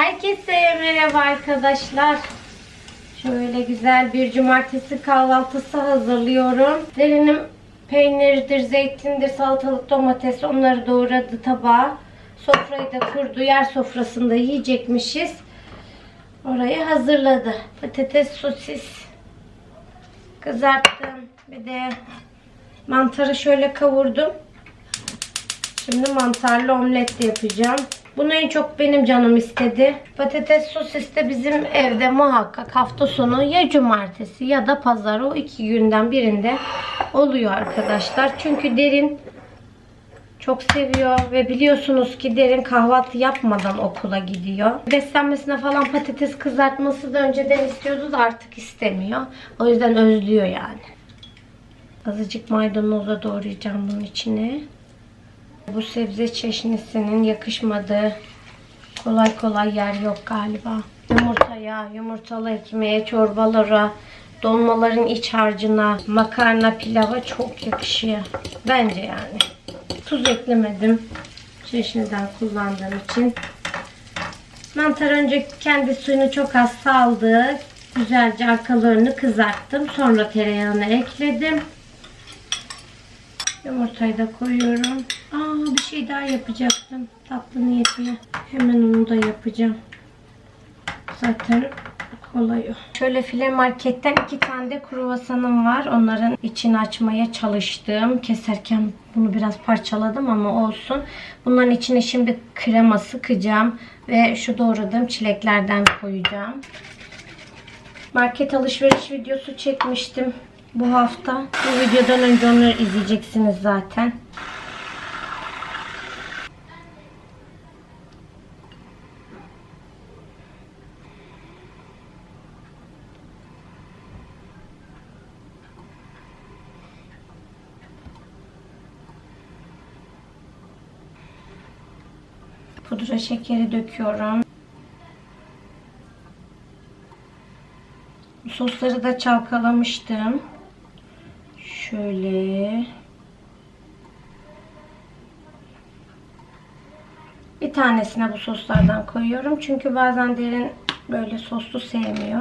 Herkese merhaba arkadaşlar. Şöyle güzel bir cumartesi kahvaltısı hazırlıyorum. Derinim peynirdir, zeytindir, salatalık, domates onları doğradı tabağa. Sofrayı da kurdu. Yer sofrasında yiyecekmişiz. Orayı hazırladı. Patates, sosis kızarttım. Bir de mantarı şöyle kavurdum. Şimdi mantarlı omlet de yapacağım. Bunu en çok benim canım istedi. Patates sosis de bizim evde muhakkak hafta sonu ya cumartesi ya da pazar o iki günden birinde oluyor arkadaşlar. Çünkü derin çok seviyor ve biliyorsunuz ki derin kahvaltı yapmadan okula gidiyor. Beslenmesine falan patates kızartması da önceden istiyordu da artık istemiyor. O yüzden özlüyor yani. Azıcık maydanoza doğrayacağım bunun içine. Bu sebze çeşnisinin yakışmadığı kolay kolay yer yok galiba. Yumurtaya, yumurtalı ekmeğe, çorbalara, dolmaların iç harcına, makarna, pilava çok yakışıyor. Bence yani. Tuz eklemedim. Çeşniden kullandığım için. Mantar önce kendi suyunu çok az saldı. Güzelce arkalarını kızarttım. Sonra tereyağını ekledim. Yumurtayı da koyuyorum. Aa bir şey daha yapacaktım. Tatlı niyetine. Hemen onu da yapacağım. Zaten kolay o. Şöyle file marketten iki tane de kruvasanım var. Onların içini açmaya çalıştım. Keserken bunu biraz parçaladım ama olsun. Bunların içine şimdi krema sıkacağım. Ve şu doğradığım çileklerden koyacağım. Market alışveriş videosu çekmiştim bu hafta. Bu videodan önce onları izleyeceksiniz zaten. Pudra şekeri döküyorum. Sosları da çalkalamıştım. Şöyle. Bir tanesine bu soslardan koyuyorum. Çünkü bazen derin böyle soslu sevmiyor.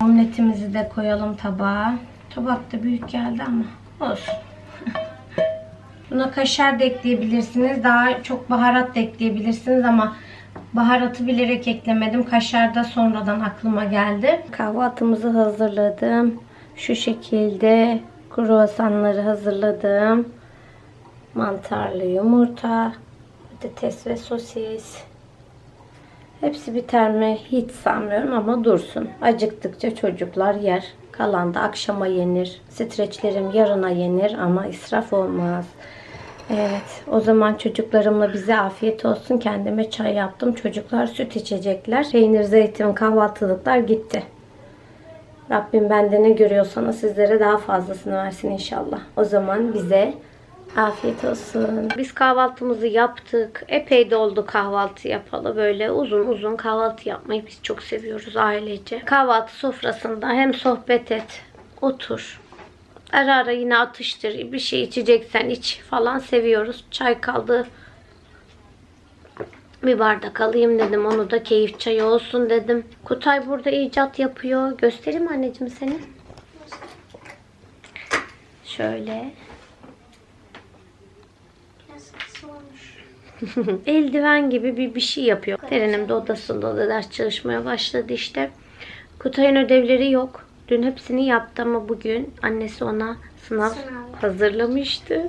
Omletimizi de koyalım tabağa. Tabak da büyük geldi ama olsun. Buna kaşar da ekleyebilirsiniz. Daha çok baharat da ekleyebilirsiniz ama baharatı bilerek eklemedim. Kaşar da sonradan aklıma geldi. Kahvaltımızı hazırladım. Şu şekilde kruvasanları hazırladım. Mantarlı yumurta, patates ve sosis. Hepsi biter mi hiç sanmıyorum ama dursun. Acıktıkça çocuklar yer. Kalan da akşama yenir. Streçlerim yarına yenir ama israf olmaz. Evet o zaman çocuklarımla bize afiyet olsun. Kendime çay yaptım. Çocuklar süt içecekler. Peynir, zeytin, kahvaltılıklar gitti. Rabbim bende ne görüyorsanız sizlere daha fazlasını versin inşallah. O zaman bize afiyet olsun. Biz kahvaltımızı yaptık. Epey de oldu kahvaltı yapalı. Böyle uzun uzun kahvaltı yapmayı biz çok seviyoruz ailece. Kahvaltı sofrasında hem sohbet et, otur. Ara ara yine atıştır. Bir şey içeceksen iç falan seviyoruz. Çay kaldı. Bir bardak alayım dedim. Onu da keyif çayı olsun dedim. Kutay burada icat yapıyor. Göstereyim anneciğim seni. Şöyle. Eldiven gibi bir bir şey yapıyor. Derenim de odasında da ders çalışmaya başladı işte. Kutay'ın ödevleri yok. Dün hepsini yaptı ama bugün annesi ona sınav Sınav. hazırlamıştı.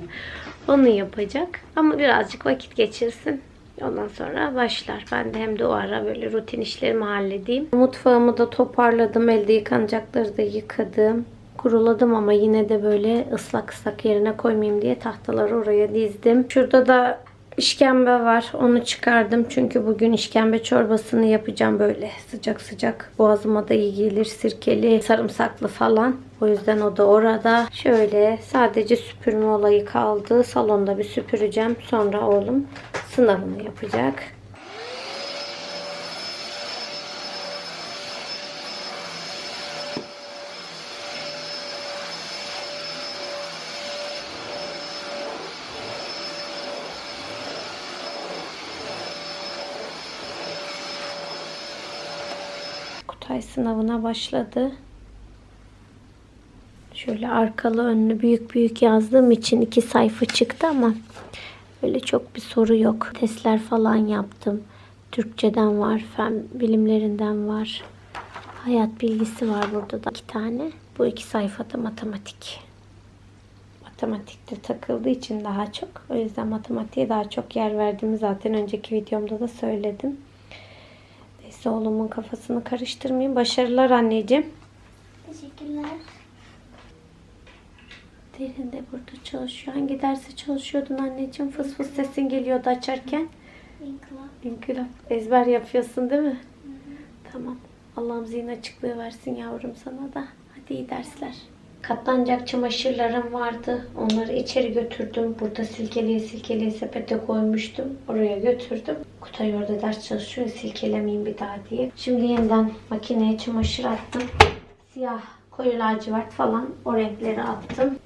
Onu yapacak. Ama birazcık vakit geçirsin. Ondan sonra başlar. Ben de hem de o ara böyle rutin işlerimi halledeyim. Mutfağımı da toparladım. Elde yıkanacakları da yıkadım. Kuruladım ama yine de böyle ıslak ıslak yerine koymayayım diye tahtaları oraya dizdim. Şurada da işkembe var. Onu çıkardım. Çünkü bugün işkembe çorbasını yapacağım böyle sıcak sıcak. Boğazıma da iyi gelir. Sirkeli, sarımsaklı falan. O yüzden o da orada. Şöyle sadece süpürme olayı kaldı. Salonda bir süpüreceğim. Sonra oğlum sınavını yapacak. Kutay sınavına başladı. Şöyle arkalı önlü büyük büyük yazdığım için iki sayfa çıktı ama öyle çok bir soru yok. Testler falan yaptım. Türkçeden var, fen bilimlerinden var. Hayat bilgisi var burada da iki tane. Bu iki sayfada matematik. Matematikte takıldığı için daha çok. O yüzden matematiğe daha çok yer verdiğimi zaten önceki videomda da söyledim. Neyse oğlumun kafasını karıştırmayayım. Başarılar anneciğim. Teşekkürler. Derin de burada çalışıyor. Hangi derse çalışıyordun anneciğim? Fıs fıs sesin geliyordu açarken. İnkılap. İnkılap. Ezber yapıyorsun değil mi? Tamam. Allah'ım zihin açıklığı versin yavrum sana da. Hadi iyi dersler. Katlanacak çamaşırlarım vardı. Onları içeri götürdüm. Burada silkeleye silkeleye sepete koymuştum. Oraya götürdüm. Kutay orada ders çalışıyor. Silkelemeyeyim bir daha diye. Şimdi yeniden makineye çamaşır attım. Siyah, koyu lacivert falan o renkleri attım.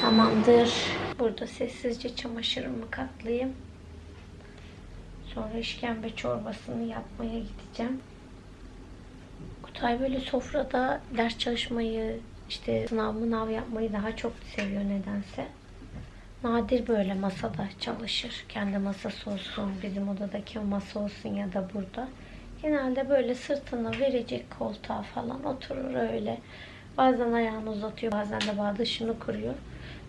Tamamdır. Burada sessizce çamaşırımı katlayayım. Sonra işkembe çorbasını yapmaya gideceğim. Kutay böyle sofrada ders çalışmayı, işte sınav mınav yapmayı daha çok seviyor nedense. Nadir böyle masada çalışır. Kendi masası olsun, bizim odadaki masa olsun ya da burada. Genelde böyle sırtını verecek koltuğa falan oturur öyle. Bazen ayağını uzatıyor, bazen de bağdaşını kuruyor.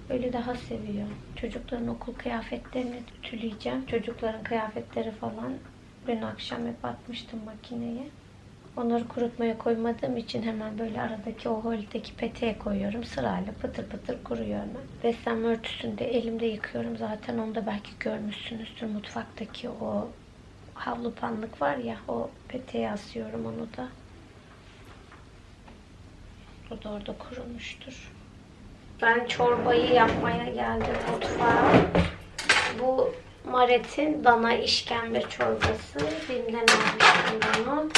Öyle daha seviyor. Çocukların okul kıyafetlerini ütüleyeceğim. Çocukların kıyafetleri falan dün akşam hep atmıştım makineye. Onları kurutmaya koymadığım için hemen böyle aradaki o holdeki peteğe koyuyorum. Sırayla pıtır pıtır kuruyor hemen. Beslenme örtüsünü de elimde yıkıyorum. Zaten onu da belki görmüşsünüzdür. Mutfaktaki o havlu panlık var ya o peteğe asıyorum onu da. O da orada kurumuştur. Ben çorbayı yapmaya geldim mutfağa. Bu Maret'in dana işkembe çorbası. Bim'den almıştım bunu.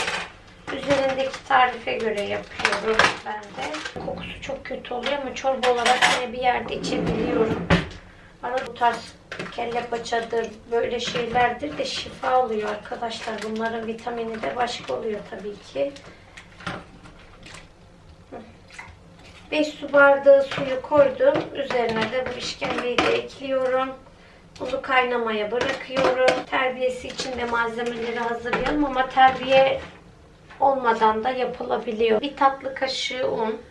Üzerindeki tarife göre yapıyorum ben de. Kokusu çok kötü oluyor ama çorba olarak yine bir yerde içebiliyorum. Arada bu tarz kelle paçadır, böyle şeylerdir de şifa oluyor arkadaşlar. Bunların vitamini de başka oluyor tabii ki. 5 su bardağı suyu koydum. Üzerine de bu işkembeyi de ekliyorum. Bunu kaynamaya bırakıyorum. Terbiyesi için de malzemeleri hazırlayalım ama terbiye olmadan da yapılabiliyor. Bir tatlı kaşığı un,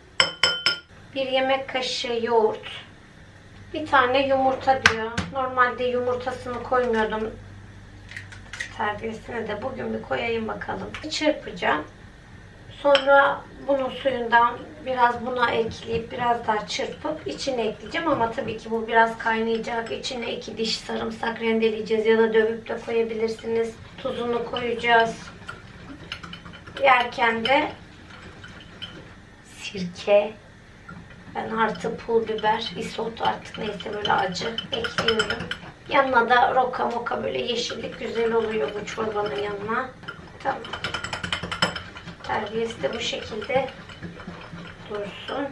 bir yemek kaşığı yoğurt, bir tane yumurta diyor. Normalde yumurtasını koymuyordum terbiyesine de. Bugün bir koyayım bakalım. Çırpacağım. Sonra bunun suyundan biraz buna ekleyip biraz daha çırpıp içine ekleyeceğim ama tabii ki bu biraz kaynayacak. İçine iki diş sarımsak rendeleyeceğiz ya da dövüp de koyabilirsiniz. Tuzunu koyacağız. Yerken de sirke ben artı pul biber, isot artık neyse böyle acı ekliyorum. Yanına da roka moka böyle yeşillik güzel oluyor bu çorbanın yanına. Tamam. Terbiyesi de bu şekilde dursun.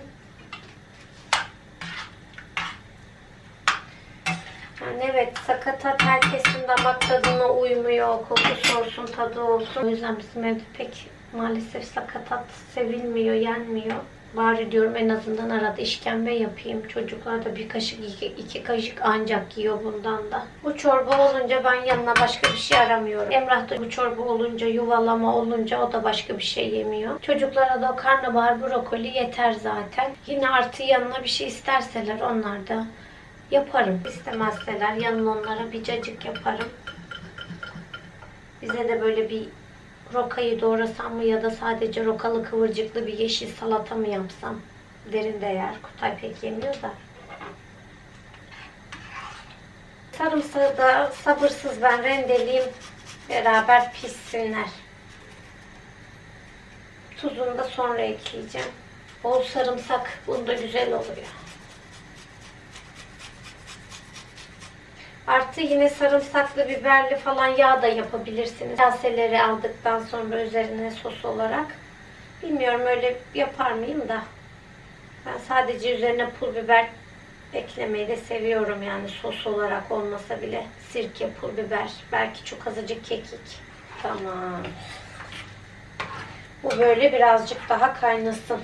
Yani evet sakatat herkesin damak tadına uymuyor. Kokusu olsun, tadı olsun. O yüzden bizim evde pek maalesef sakatat sevilmiyor, yenmiyor. Bari diyorum en azından arada işkembe yapayım. Çocuklar da bir kaşık, iki, iki kaşık ancak yiyor bundan da. Bu çorba olunca ben yanına başka bir şey aramıyorum. Emrah da bu çorba olunca, yuvalama olunca o da başka bir şey yemiyor. Çocuklara da o karnabahar, brokoli yeter zaten. Yine artı yanına bir şey isterseler onlar da yaparım. İstemezseler yanına onlara bir cacık yaparım. Bize de böyle bir rokayı doğrasam mı ya da sadece rokalı kıvırcıklı bir yeşil salata mı yapsam? Derin de yer. Kutay pek yemiyor da. Sarımsağı da sabırsız ben rendeleyeyim. Beraber pişsinler. Tuzunu da sonra ekleyeceğim. Bol sarımsak bunda güzel oluyor. Artı yine sarımsaklı, biberli falan yağ da yapabilirsiniz. Kaseleri aldıktan sonra üzerine sos olarak. Bilmiyorum öyle yapar mıyım da. Ben sadece üzerine pul biber Eklemeyi de seviyorum yani sos olarak olmasa bile. Sirke, pul biber, belki çok azıcık kekik. Tamam. Bu böyle birazcık daha kaynasın.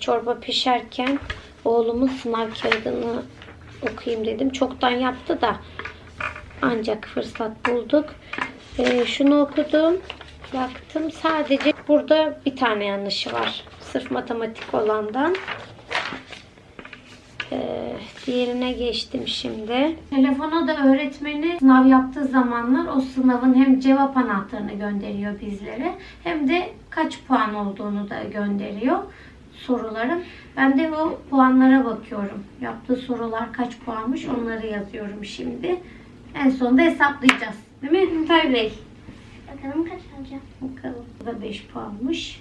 Çorba pişerken oğlumun sınav kağıdını okuyayım dedim. Çoktan yaptı da ancak fırsat bulduk. Ee, şunu okudum. Baktım sadece burada bir tane yanlışı var. Sırf matematik olandan. Ee, diğerine geçtim şimdi. Telefona da öğretmeni sınav yaptığı zamanlar o sınavın hem cevap anahtarını gönderiyor bizlere hem de kaç puan olduğunu da gönderiyor soruların. Ben de o puanlara bakıyorum. Yaptığı sorular kaç puanmış onları yazıyorum şimdi. En sonunda hesaplayacağız. Değil mi Hintay Bey? Bakalım kaç alacağım. Bakalım. Bu da 5 puanmış.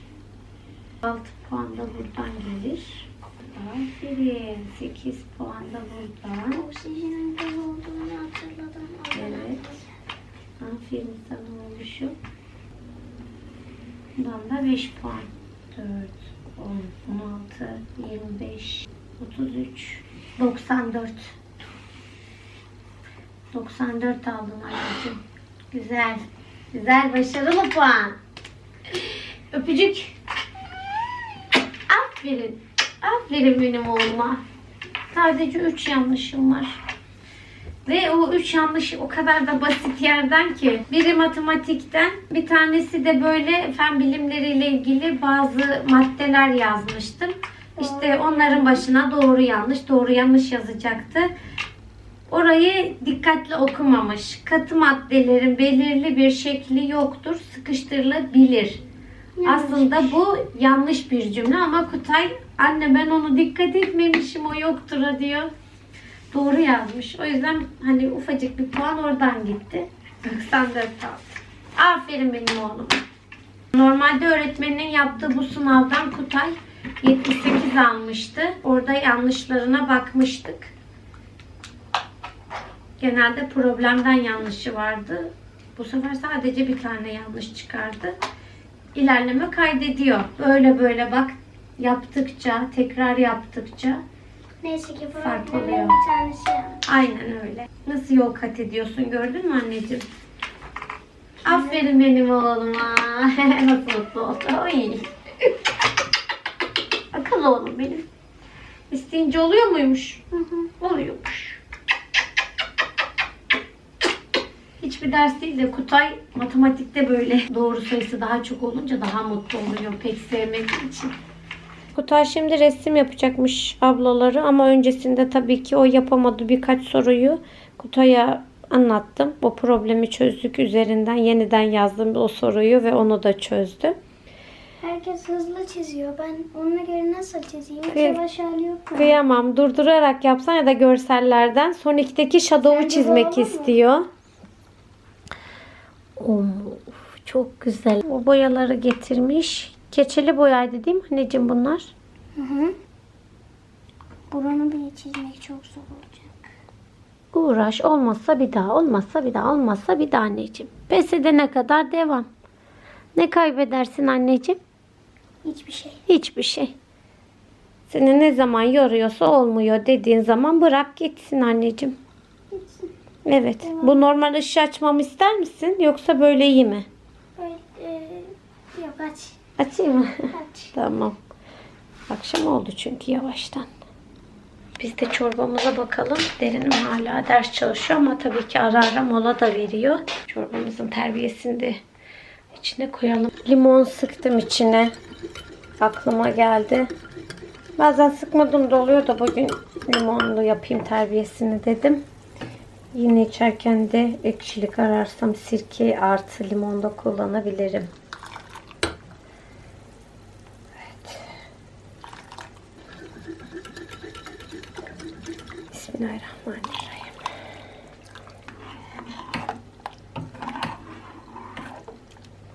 6 puan da buradan gelir. Aferin. 8 puan da buradan. Oksijenin bol olduğunu hatırladım. Evet. Aferin sana oluşum. Bundan da 5 puan. 4, 10, 16, 25, 33, 94. 94 aldım anneciğim. Güzel. Güzel, başarılı puan. Öpücük. Aferin. Aferin benim oğluma. Sadece 3 yanlışım var. Ve o üç yanlış o kadar da basit yerden ki. Biri matematikten, bir tanesi de böyle fen bilimleriyle ilgili bazı maddeler yazmıştım. İşte onların başına doğru yanlış, doğru yanlış yazacaktı. Orayı dikkatli okumamış. Katı maddelerin belirli bir şekli yoktur, sıkıştırılabilir. Aslında bu yanlış bir cümle ama Kutay anne ben onu dikkat etmemişim o yoktur diyor. Doğru yazmış. O yüzden hani ufacık bir puan oradan gitti. 94 aldı. Aferin benim oğlum. Normalde öğretmeninin yaptığı bu sınavdan Kutay 78 almıştı. Orada yanlışlarına bakmıştık. Genelde problemden yanlışı vardı. Bu sefer sadece bir tane yanlış çıkardı. İlerleme kaydediyor. Böyle böyle bak yaptıkça, tekrar yaptıkça Neyse ki Fark oluyor. bir tanesi yanlış. Aynen öyle. Nasıl yol kat ediyorsun gördün mü anneciğim? Aferin benim oğluma. Nasıl mutlu oldu. Oy. Akıllı oğlum benim. İsteyince oluyor muymuş? Hı hı. Oluyormuş. Hiçbir ders değil de Kutay matematikte böyle doğru sayısı daha çok olunca daha mutlu oluyor pek sevmediği için. Kutay şimdi resim yapacakmış ablaları ama öncesinde tabii ki o yapamadı birkaç soruyu Kutay'a anlattım. Bu problemi çözdük üzerinden yeniden yazdım o soruyu ve onu da çözdü. Herkes hızlı çiziyor. Ben ona göre nasıl çizeyim? Hiç Kıy- yavaş hali yok mu? Kıyamam durdurarak yapsan ya da görsellerden son ikideki shadow'u Sence çizmek mu? istiyor. Of, çok güzel. O boyaları getirmiş. Keçeli boyaydı değil mi anneciğim bunlar? Hı hı. Buranı bile çizmek çok zor olacak. Uğraş olmazsa bir daha, olmazsa bir daha, olmazsa bir daha anneciğim. Pes edene kadar devam. Ne kaybedersin anneciğim? Hiçbir şey. Hiçbir şey. Seni ne zaman yoruyorsa olmuyor dediğin zaman bırak gitsin anneciğim. Gitsin. Evet. Bu normal ışığı açmamı ister misin? Yoksa böyle iyi mi? Böyle, e, yok aç. Açayım mı? Aç. tamam. Akşam oldu çünkü yavaştan. Biz de çorbamıza bakalım. Derinim hala ders çalışıyor ama tabii ki ara ara mola da veriyor. Çorbamızın terbiyesini de içine koyalım. Limon sıktım içine. Aklıma geldi. Bazen sıkmadım da oluyor da bugün limonlu yapayım terbiyesini dedim. Yine içerken de ekşilik ararsam sirke artı limon da kullanabilirim. Bismillahirrahmanirrahim.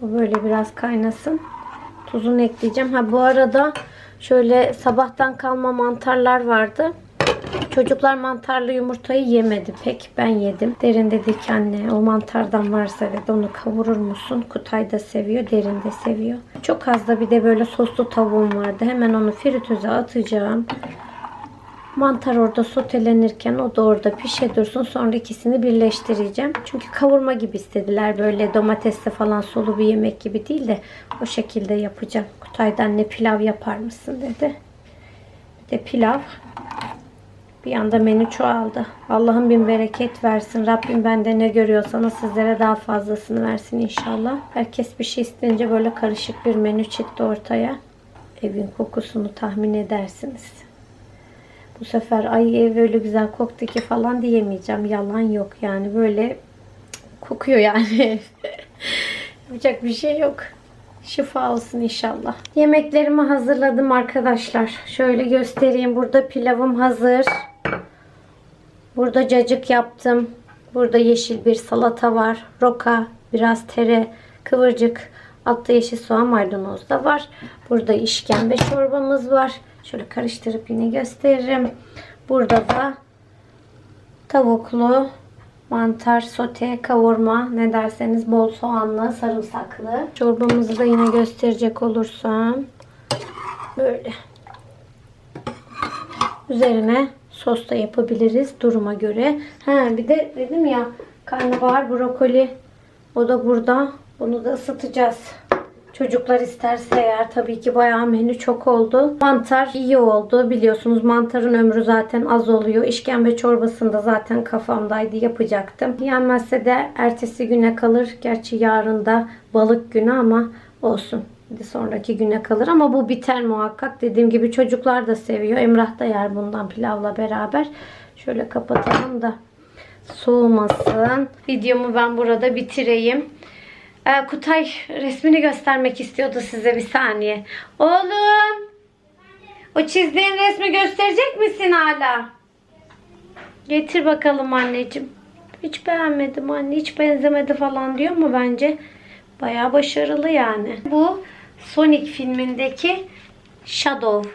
Bu böyle biraz kaynasın. Tuzunu ekleyeceğim. Ha bu arada şöyle sabahtan kalma mantarlar vardı. Çocuklar mantarlı yumurtayı yemedi pek. Ben yedim. Derin dedi ki anne o mantardan varsa dedi onu kavurur musun? Kutay da seviyor, Derin de seviyor. Çok az da bir de böyle soslu tavuğum vardı. Hemen onu fritöze atacağım. Mantar orada sotelenirken o da orada pişe dursun. Sonra ikisini birleştireceğim. Çünkü kavurma gibi istediler. Böyle domatesle falan sulu bir yemek gibi değil de o şekilde yapacağım. Kutay'dan ne pilav yapar mısın dedi. Bir de pilav. Bir anda menü çoğaldı. Allah'ım bin bereket versin. Rabbim bende ne görüyorsanız sizlere daha fazlasını versin inşallah. Herkes bir şey isteyince böyle karışık bir menü çıktı ortaya. Evin kokusunu tahmin edersiniz. Bu sefer ay ev öyle güzel koktu ki falan diyemeyeceğim. Yalan yok yani böyle kokuyor yani. Yapacak bir şey yok. Şifa olsun inşallah. Yemeklerimi hazırladım arkadaşlar. Şöyle göstereyim. Burada pilavım hazır. Burada cacık yaptım. Burada yeşil bir salata var. Roka, biraz tere, kıvırcık. Altta yeşil soğan maydanoz da var. Burada işkembe çorbamız var. Şöyle karıştırıp yine gösteririm. Burada da tavuklu mantar, sote, kavurma ne derseniz bol soğanlı, sarımsaklı. Çorbamızı da yine gösterecek olursam böyle. Üzerine sos da yapabiliriz duruma göre. Ha bir de dedim ya karnabahar brokoli o da burada. Bunu da ısıtacağız. Çocuklar isterse eğer tabii ki bayağı menü çok oldu. Mantar iyi oldu. Biliyorsunuz mantarın ömrü zaten az oluyor. İşkembe çorbasında zaten kafamdaydı yapacaktım. Yenmezse de ertesi güne kalır. Gerçi yarın da balık günü ama olsun. Bir sonraki güne kalır ama bu biter muhakkak. Dediğim gibi çocuklar da seviyor. Emrah da yer bundan pilavla beraber. Şöyle kapatalım da soğumasın. Videomu ben burada bitireyim. Ee, Kutay resmini göstermek istiyordu size bir saniye. Oğlum. O çizdiğin resmi gösterecek misin hala? Getir bakalım anneciğim. Hiç beğenmedim anne. Hiç benzemedi falan diyor mu bence? Bayağı başarılı yani. Bu Sonic filmindeki Shadow.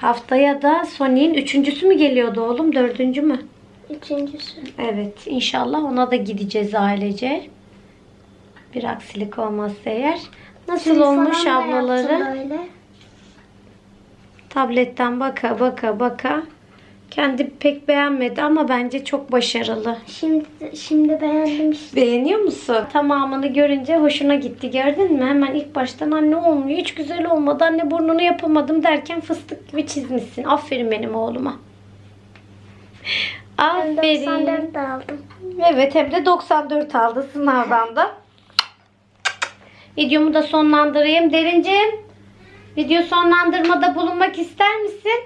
Haftaya da Sonic'in üçüncüsü mü geliyordu oğlum? Dördüncü mü? Üçüncüsü. Evet inşallah ona da gideceğiz ailece. Bir aksilik olmazsa eğer. Nasıl Şimdi olmuş ablaları? Tabletten baka baka baka. Kendi pek beğenmedi ama bence çok başarılı. Şimdi şimdi beğendim işte. Beğeniyor musun? Tamamını görünce hoşuna gitti. Gördün mü? Hemen ilk baştan anne olmuyor. Hiç güzel olmadı. Anne burnunu yapamadım derken fıstık gibi çizmişsin. Aferin benim oğluma. Ben Aferin. 94 aldım. Evet hem de 94 aldı sınavdan da. Videomu da sonlandırayım. Derincim video sonlandırmada bulunmak ister misin?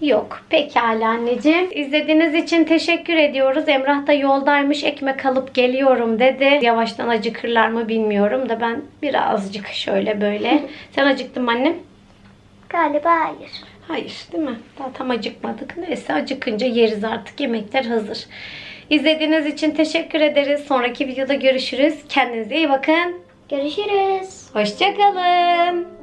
Yok. Pekala anneciğim. İzlediğiniz için teşekkür ediyoruz. Emrah da yoldaymış. Ekmek alıp geliyorum dedi. Yavaştan acıkırlar mı bilmiyorum da ben birazcık şöyle böyle. Sen acıktın mı annem? Galiba hayır. Hayır değil mi? Daha tam acıkmadık. Neyse acıkınca yeriz artık. Yemekler hazır. İzlediğiniz için teşekkür ederiz. Sonraki videoda görüşürüz. Kendinize iyi bakın. Görüşürüz. Hoşçakalın.